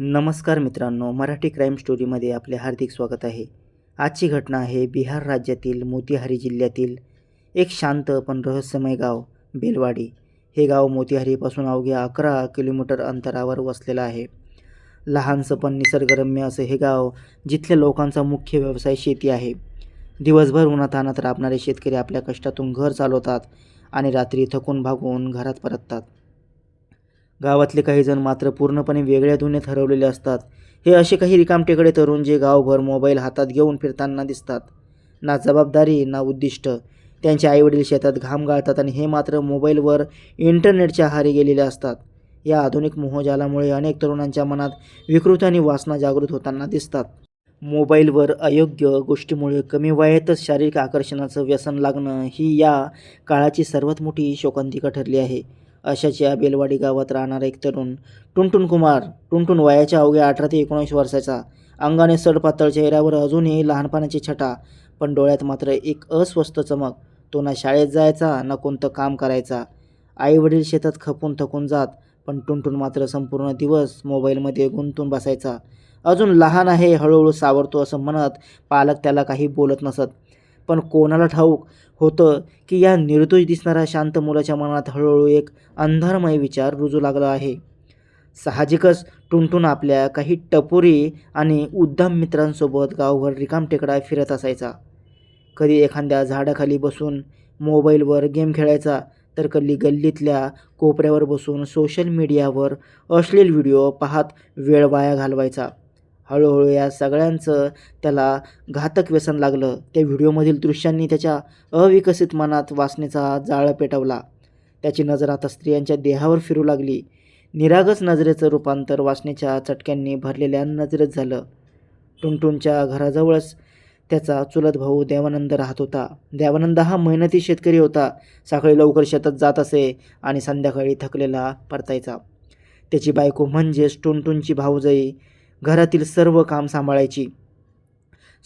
नमस्कार मित्रांनो मराठी क्राईम स्टोरीमध्ये आपले हार्दिक स्वागत आहे. आजची घटना आहे बिहार राज्यातील मोतीहारी जिल्ह्यातील एक शांत पण रहस्यमय गाव बेलवाडी. हे गाव मोतीहारीपासून अवघ्या अकरा किलोमीटर अंतरावर वसलेलं आहे. लहानसं पण निसर्गरम्य असं हे गाव जिथल्या लोकांचा मुख्य व्यवसाय शेती आहे. दिवसभर उन्हातानात राबणारे शेतकरी आपल्या कष्टातून घर चालवतात आणि रात्री थकून भागून घरात परततात. गावातले काही जण मात्र पूर्णपणे वेगळ्या दुनियेत हरवलेले असतात. हे असे काही रिकामटेकडे तरुण जे गावभर मोबाईल हातात घेऊन फिरताना दिसतात. ना जबाबदारी ना उद्दिष्ट. त्यांचे आईवडील शेतात घाम गाळतात आणि हे मात्र मोबाईलवर इंटरनेटच्या आहारी गेलेले असतात. या आधुनिक मोहजालामुळे अनेक तरुणांच्या मनात विकृत आणि वासना जागृत होताना दिसतात. मोबाईलवर अयोग्य गोष्टीमुळे कमी वयातच शारीरिक आकर्षणाचं व्यसन लागणं ही या काळाची सर्वात मोठी शोकांतिका ठरली आहे. अशाच या बेलवाडी गावात राहणारा एक तरुण टुनटुन कुमार टुनटुन वयाच्या अवघ्या अठरा ते एकोणीस वर्षाचा. अंगाने सडपातळ चेहऱ्यावर अजूनही लहानपणाची छटा पण डोळ्यात मात्र एक अस्वस्थ चमक. तो ना शाळेत जायचा ना कोणतं काम करायचा. आईवडील शेतात खपून थकून जात पण टुनटुन मात्र संपूर्ण दिवस मोबाईलमध्ये गुंतून बसायचा. अजून लहान आहे हळूहळू सावरतो असं म्हणत पालक त्याला काही बोलत नसत. पण कोणाला ठाऊक होतं की या निर्दोष दिसणाऱ्या शांत मुलाच्या मनात हळूहळू एक अंधारमय विचार रुजू लागला आहे. साहजिकच टुनटुन आपल्या काही टपोरी आणि उद्दाम मित्रांसोबत गावभर रिकामटेकडा फिरत असायचा. कधी एखाद्या झाडाखाली बसून मोबाईलवर गेम खेळायचा तर कधी गल्लीतल्या कोपऱ्यावर बसून सोशल मीडियावर अश्लील व्हिडिओ पाहत वेळ वाया घालवायचा. हळूहळू या सगळ्यांचं त्याला घातक व्यसन लागलं. त्या व्हिडिओमधील दृश्यांनी त्याच्या अविकसित मनात वासनेचा जाळ पेटवला. त्याची नजर आता स्त्रियांच्या देहावर फिरू लागली. निरागस नजरेचं रूपांतर वासनेच्या चटक्यांनी भरलेल्या नजरेत झालं. टुनटुनच्या घराजवळच त्याचा चुलत भाऊ देवानंद राहत होता. देवानंद हा मेहनती शेतकरी होता. सकाळी लवकर शेतात जात असे आणि संध्याकाळी थकलेला परतायचा. त्याची बायको म्हणजेच टुनटुनची भाऊजाई घरातील सर्व काम सांभाळायची.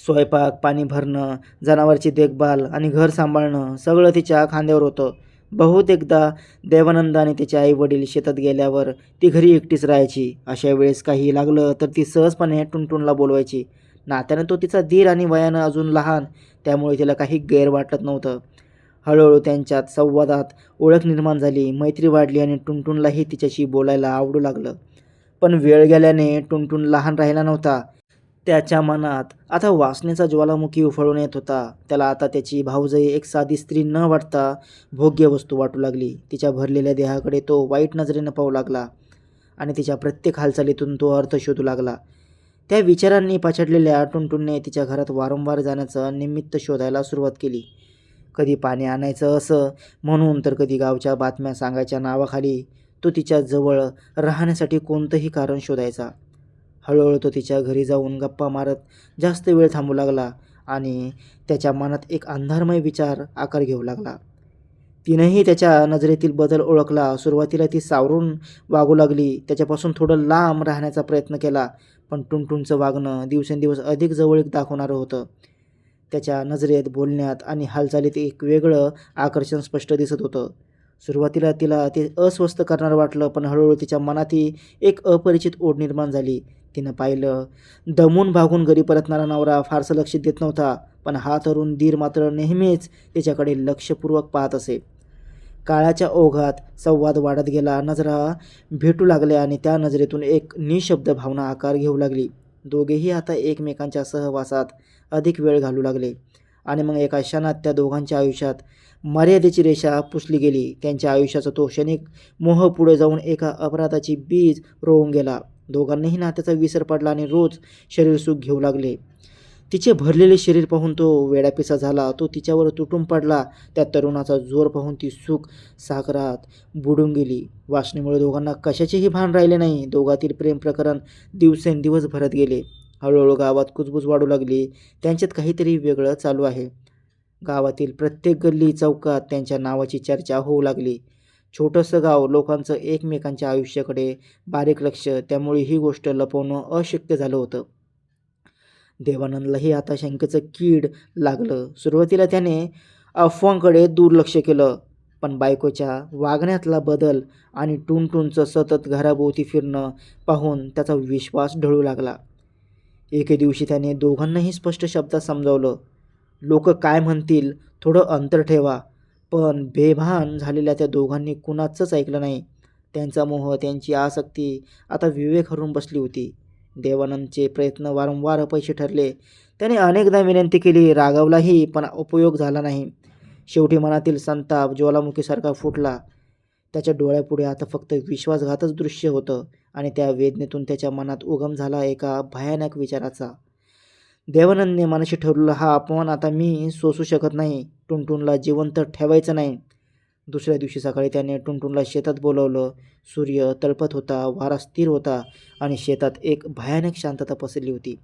स्वयंपाक पाणी भरणं जनावरची देखभाल आणि घर सांभाळणं सगळं तिच्या खांद्यावर होतं. बहुतेकदा देवानंद आणि तिचे आई वडील शेतात गेल्यावर ती घरी एकटीच राहायची. अशा वेळेस काही लागलं तर ती सहजपणे टुनटुनला बोलवायची. नात्यानं तो तिचा धीर आणि वयानं अजून लहान त्यामुळे तिला काही गैर वाटत नव्हतं. हळूहळू त्यांच्यात संवादात ओळख निर्माण झाली मैत्री वाढली आणि टुनटुनलाही तिच्याशी बोलायला आवडू लागलं. पण वेळ गेल्याने टुनटुन लहान राहिला नव्हता. त्याच्या मनात आता वासनेचा ज्वालामुखी उफळून येत होता. त्याला आता त्याची भाऊजाई एक साधी स्त्री न वाटता भोग्य वस्तू वाटू लागली. तिच्या भरलेल्या देहाकडे तो वाईट नजरेनं पाहू लागला आणि तिच्या प्रत्येक हालचालीतून तो अर्थ शोधू लागला. त्या विचारांनी पाछडलेल्या टुनटुनने तिच्या घरात वारंवार जाण्याचं निमित्त शोधायला सुरुवात केली. कधी पाणी आणायचं असं म्हणून तर कधी गावच्या बातम्या सांगायच्या नावाखाली तो तिच्या जवळ राहण्यासाठी कोणतंही कारण शोधायचा. हळूहळू तो तिच्या घरी जाऊन गप्पा मारत जास्त वेळ थांबू लागला आणि त्याच्या मनात एक अंधारमय विचार आकार घेऊ लागला. तिनंही त्याच्या नजरेतील बदल ओळखला. सुरुवातीला ती सावरून वागू लागली. त्याच्यापासून थोडं लांब राहण्याचा प्रयत्न केला पण टुनटुनचं वागणं दिवसेंदिवस अधिक जवळीक दाखवणारं होतं. त्याच्या नजरेत बोलण्यात आणि हालचालीत एक वेगळं आकर्षण स्पष्ट दिसत होतं. सुरुवातीला तिला ते अस्वस्थ करणारं वाटलं पण हळूहळू तिच्या मनातही एक अपरिचित ओढ निर्माण झाली. तिनं पाहिलं दमून भागून घरी परतणारा नवरा फारसं लक्ष देत नव्हता पण हा तरुण धीर मात्र नेहमीच तिच्याकडे लक्षपूर्वक पाहत असे. काळाच्या ओघात संवाद वाढत गेला नजरा भेटू लागल्या आणि त्या नजरेतून एक निशब्द भावना आकार घेऊ लागली. दोघेही आता एकमेकांच्या सहवासात अधिक वेळ घालू लागले. आणि मग एका क्षणात त्या दोघांच्या आयुष्यात मर्यादेची रेषा पुसली गेली. त्यांच्या आयुष्याचा तो क्षणिक मोह पुढे जाऊन एका अपराधाची बीज रोवून गेला. दोघांनाही नात्याचा विसर पडला आणि रोज शरीर सुख घेऊ लागले. तिचे भरलेले शरीर पाहून तो वेडापिसा झाला. तो तिच्यावर तुटून पडला. त्या तरुणाचा जोर पाहून ती सुख सागरात बुडून गेली. वासनेमुळे दोघांना कशाचेही भान राहिले नाही. दोघातील प्रेम प्रकरण दिवसेंदिवस भरत गेले. हळूहळू गावात कुजबूज वाढू लागली. त्यांच्यात काहीतरी वेगळं चालू आहे. गावातील प्रत्येक गल्ली चौकात त्यांच्या नावाची चर्चा होऊ लागली. छोटंसं गाव लोकांचं एकमेकांच्या आयुष्याकडे बारीक लक्ष त्यामुळे ही गोष्ट लपवणं अशक्य झालं होतं. देवानंदलाही आता शंकेचं कीड लागलं. सुरुवातीला त्याने अफवांकडे दुर्लक्ष केलं पण बायकोच्या वागण्यातला बदल आणि टुनटुनचं सतत घराभोवती फिरणं पाहून त्याचा विश्वास ढळू लागला. एके दिवशी त्याने दोघांनाही स्पष्ट शब्दात समजावलं. लोक काय म्हणतील थोडं अंतर ठेवा. पण बेभान झालेल्या त्या दोघांनी कुणाचंच ऐकलं नाही. त्यांचा मोह त्यांची आसक्ती आता विवेक हरून बसली होती. देवानंदचे प्रयत्न वारंवार अपयशी ठरले. त्याने अनेकदा विनंती केली रागावलाही पण उपयोग झाला नाही. शेवटी मनातील संताप ज्वालामुखीसारखा फुटला. त्याच्या डोळ्यापुढे आता फक्त विश्वासघातच दृश्य होतं. आणि त्या वेदनेतून त्याच्या मनात उगम झाला एका भयानक विचाराचा. देवानंदने मनाशी ठरवलं हा अपमान आता मी सोसू शकत नाही. टुनटुनला जिवंत ठेवायचं नाही. दुसऱ्या दिवशी सकाळी त्याने टुनटुनला शेतात बोलवलं. सूर्य तळपत होता वारा स्थिर होता आणि शेतात एक भयानक शांतता पसरली होती.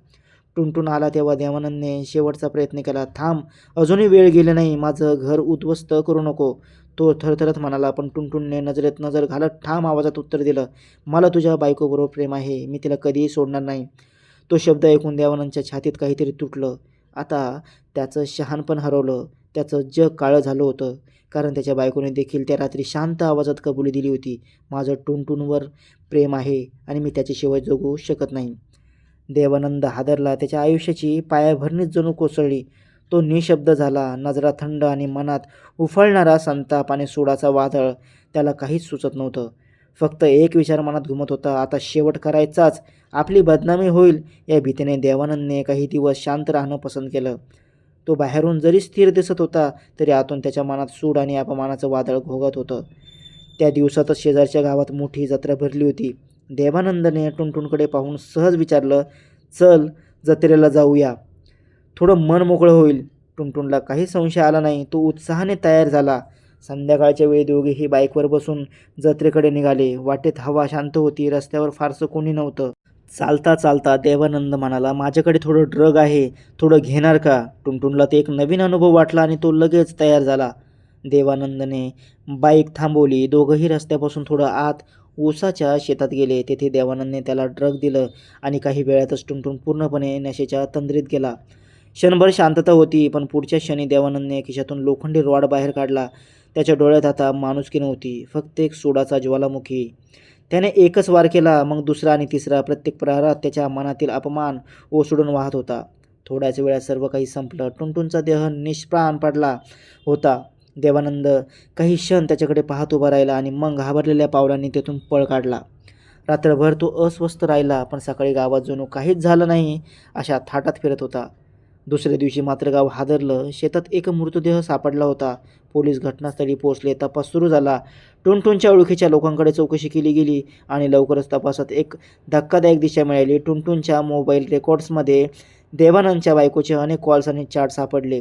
टुनटुन आला तेव्हा देवानंदने शेवटचा प्रयत्न केला. थांब अजूनही वेळ गेली नाही माझं घर उद्ध्वस्त करू नको. तो थरथरत म्हणाला पण टुनटुनने नजरेत नजर घालत ठाम आवाजात उत्तर दिलं मला तुझ्या बायकोबरोबर प्रेम आहे मी तिला कधीही सोडणार नाही. तो शब्द ऐकून देवानंदच्या छातीत काहीतरी तुटलं. आता त्याचं शहाणपण हरवलं त्याचं जग काळं झालं होतं कारण त्याच्या बायकोने देखील त्या रात्री शांत आवाजात कबुली दिली होती. माझं टुनटुनवर प्रेम आहे आणि मी त्याच्याशिवाय जगू शकत नाही. देवानंद हादरला. त्याच्या आयुष्याची पायाभरणीच जणू कोसळली. तो निशब्द झाला. नजरा थंड आणि मनात उफळणारा संताप आणि सोडाचा वादळ त्याला काहीच सुचत नव्हतं. फक्त एक विचार मनात घुमत होता. आता शेवट करायचाच. आपली बदनामी होईल. या भीतीने देवानंदने काही दिवस शांत राहणं पसंत केलं. तो बाहेरून जरी स्थिर दिसत होता तरी आतून त्याच्या मनात सूड आणि अपमानाचं वादळ घोगत होतं. त्या दिवसातच शेजारच्या गावात मोठी जत्रा भरली होती. देवानंदने टुनटुनकडे पाहून सहज विचारलं चल जत्रेला जाऊया. थोडं मन मोकळं होईल. टुनटुनला काही संशय आला नाही. तो उत्साहाने तयार झाला. संध्याकाळच्या वेळी दोघेही बाईकवर बसून जत्रेकडे निघाले. वाटेत हवा शांत होती. रस्त्यावर फारसं कोणी नव्हतं. चालता चालता देवानंद म्हणाला माझ्याकडे थोडं ड्रग आहे. थोडं घेणार का? टुनटुनला ते एक नवीन अनुभव वाटला आणि तो लगेच तयार झाला. देवानंदने बाईक थांबवली. दोघंही रस्त्यापासून थोडं आत ऊसाच्या शेतात गेले तेथे देवानंदने त्याला ड्रग दिलं आणि काही वेळातच टुनटुन पूर्णपणे नशेच्या तंद्रीत गेला. क्षणभर शांतता होती पण पुढच्या क्षणी देवानंदने खिशातून लोखंडी रॉड बाहेर काढला. त्याच्या डोळ्यात आता माणुसकी नव्हती फक्त एक सोडाचा ज्वालामुखी. त्याने एकच वार केला मग दुसरा आणि तिसरा प्रत्येक प्रहारात त्याच्या मनातील अपमान ओसडून वाहत होता. थोड्याच वेळात सर्व काही संपलं. टुनटुनचा देह निष्प्राण पडला होता. देवानंद काही क्षण त्याच्याकडे पाहत उभा राहिला आणि मग घाबरलेल्या पावलांनी तेथून पळ काढला. रात्रभर तो अस्वस्थ राहिला पण सकाळी गावात जणू काहीच झालं नाही अशा थाटात फिरत होता. दुसऱ्या दिवशी मात्र गाव हादरलं. शेतात एक मृतदेह सापडला होता. पोलीस घटनास्थळी पोहोचले. तपास सुरू झाला. टुनटुनच्या ओळखीच्या लोकांकडे चौकशी केली गेली आणि लवकरच तपासात एक धक्कादायक दिशा मिळाली. टुनटुनच्या मोबाईल रेकॉर्ड्समध्ये देवानंदच्या बायकोचे अनेक कॉल्स आणि चार्ट सापडले.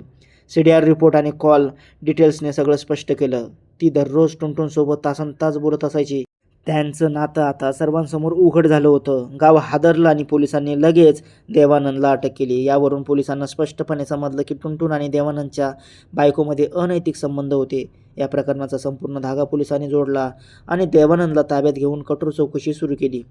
सी डी आर रिपोर्ट आणि कॉल डिटेल्सने सगळं स्पष्ट केलं. ती दररोज टुनटुनसोबत तासन तास बोलत असायची. त्यांचं नातं आता सर्वांसमोर उघड झालं होतं. गाव हादरलं आणि पोलिसांनी लगेच देवानंदला अटक केली. यावरून पोलिसांना स्पष्टपणे समजलं की टुनटुन आणि देवानंदच्या बायकोमध्ये अनैतिक संबंध होते. या प्रकरणाचा संपूर्ण धागा पोलिसांनी जोडला आणि देवानंदला ताब्यात घेऊन कठोर चौकशी सुरू केली.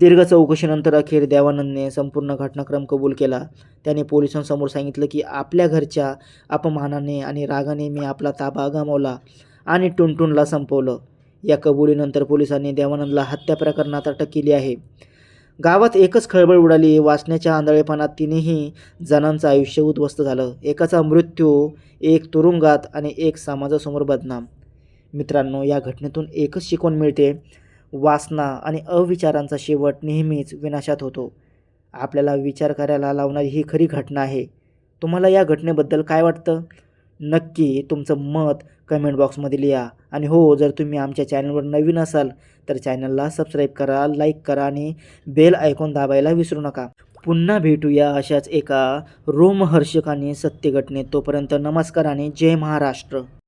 दीर्घ चौकशीनंतर अखेर देवानंदने संपूर्ण घटनाक्रम कबूल केला. त्याने पोलिसांसमोर सांगितलं की आपल्या घरच्या अपमानाने आणि रागाने मी आपला ताबा गमावला आणि टुनटुनला संपवलं. या कबुलीनंतर पोलिसांनी देवानंदला हत्या प्रकरणात अटक केली आहे. गावात एकच खळबळ उडाली. वाचण्याच्या आंधळेपणात तिन्ही जणांचं आयुष्य उद्ध्वस्त झालं. एकाचा मृत्यू एक तुरुंगात आणि एक समाजासमोर बदनाम. मित्रांनो या घटनेतून एकच शिकवण मिळते. वासना आणि अविचारांचा शेवट नेहमीच विनाशात होतो. आपल्याला विचार करायला लावणारी ही खरी घटना आहे. तुम्हाला या घटनेबद्दल काय वाटतं? नक्की तुमचं मत कमेंट बॉक्समध्ये लिहा. आणि हो जर तुम्ही आमच्या चॅनलवर नवीन असाल तर चॅनलला सबस्क्राईब करा लाईक करा आणि बेल ऐकून दाबायला विसरू नका. पुन्हा भेटूया अशाच एका रोमहर्षक आणि सत्य घटनेत तोपर्यंत नमस्कार आणि जय महाराष्ट्र.